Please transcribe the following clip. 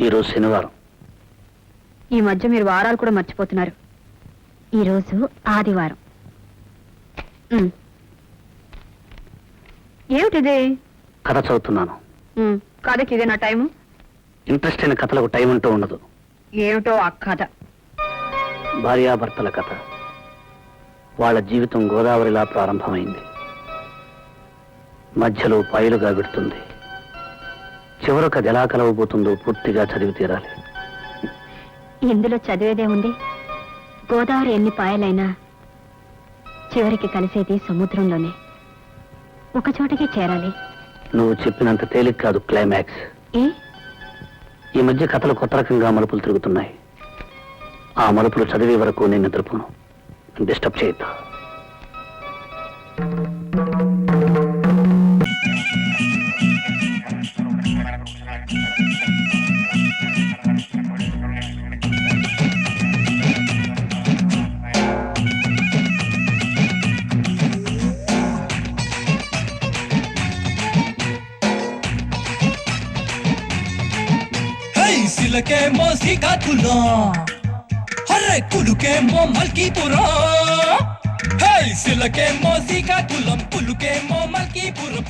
ఈరోజు శనివారం. ఈ మధ్య మీరు వారాలు కూడా మర్చిపోతున్నారు. ఈరోజు ఆదివారం. ఉమ్. ఏమిటిది? కథ చదువుతున్నాను. ఉమ్, కథకి ఇదే నా టైము? ఇంట్రెస్ట్ అయిన కథలకు టైం అంటూ ఉండదు. ఏమిటో ఆ కథ? భార్యాభర్తల కథ. వాళ్ళ జీవితం గోదావరిలా ప్రారంభమైంది. మధ్యలో పాయలుగా విడుతుంది. చివరకు అది ఎలా కలవబోతుందో పూర్తిగా చదివి తీరాలి. ఇందులో చదివేదే ఉంది. గోదావరి ఎన్ని పాయలైనా చివరికి కలిసేది సముద్రంలోనే. ఒక చోటకి చేరాలి. నువ్వు చెప్పినంత తేలిక కాదు క్లైమాక్స్ ఏ? ఈ మధ్య కథలు కొత్త రకంగా మలుపులు తిరుగుతున్నాయి. ఆ మలుపులు చదివే వరకు నేను నిద్రపోను. డిస్టర్బ్ చేయొద్దు. హై శ్రీకాకుళం హర్రే కులుకేమో మల్కీపురం హై సిలకేమో శ్రీకాకుళం పులుకేమో మల్కీపురం